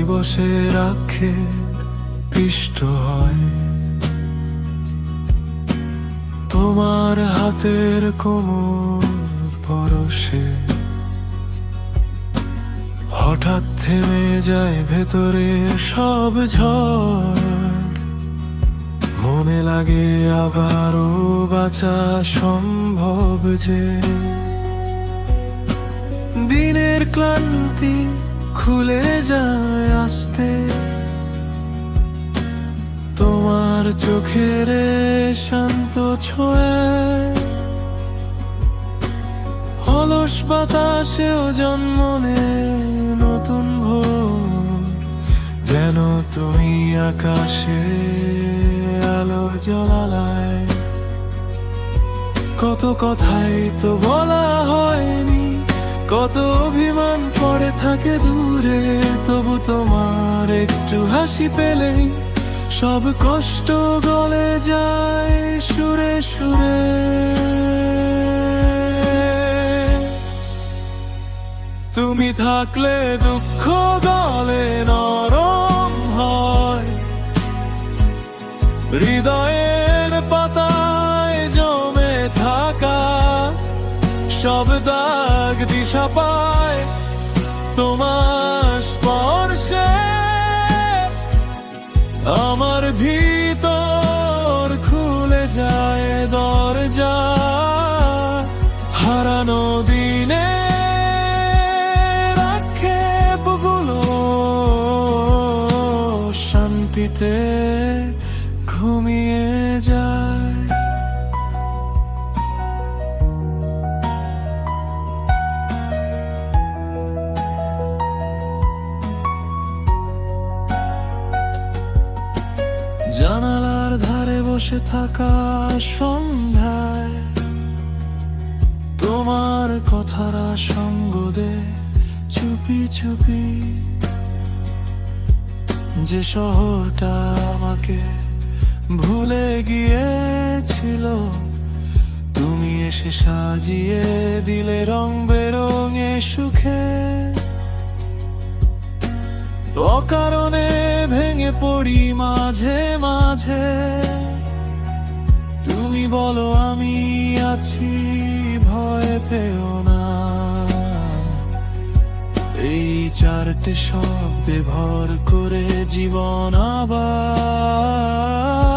দিবসে রাখে, পিষ্ট হয়। তোমার হাতের কোমর পরশে। হঠাৎ থেমে যায় ভেতরে সব ঝড়। মনে লাগে আবারও বাঁচা সম্ভব যে। দিনের ক্লান্তি খুলে যায় আসতে তোমার চোখের শান্ত ছোঁয়া। অলস বাতাসেও জন্ম নতুন ভোর। যেন তুমি আকাশে আলো জ্বালায় কত কথাই তো বলা হয়নি কত অভিমান পড়ে থাকে দূরে, তবু তোমার একটু হাসি পেলে সব কষ্ট গলে যায় সুরে সুরে। তুমি থাকলে দুঃখ গলে নরম সব দাগ দিশা পায় তোমার স্পর্শে। আমার ভিতর খুলে যায় দরজা হারানো দিনে রাখে বুগুলো শান্তিতে ঘুমিয়ে জানালার ধারে বসে থাকা সন্ধ্যায় তোমার কথারা সঙ্গ দে চুপি চুপি। যে শহরটা আমাকে ভুলে গিয়েছিল, তুমি এসে সাজিয়ে দিলে রং বেরঙে সুখে। অকারণে ভেঙে পড়ি মাঝে মাঝে। তুমি বলো, আমি আছি, ভয় পেও না। এই চারটে শব্দে ভর করে জীবন আবার।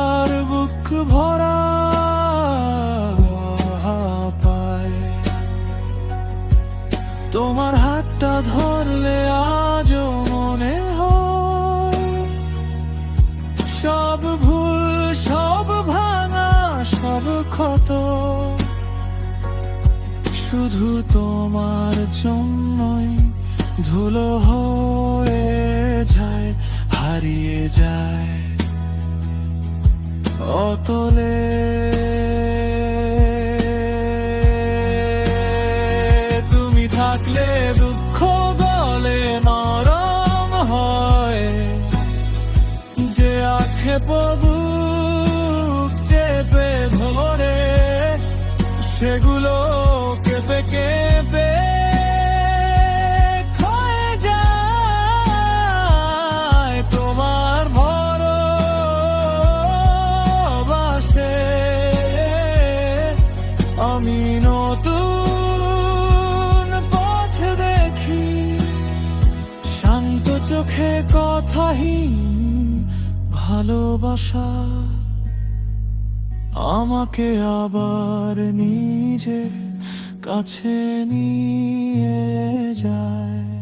শুধু তোমার জন্যই ধুলো হয়ে যায়, হারিয়ে যায়। অতলে তুমি থাকলে দুঃখ গলে, নরম হয়। যে আখে বুক চেপে ধরে সেগুলো ভালোবাসা আমাকে আবার নিজে কাছে নিয়ে যায়।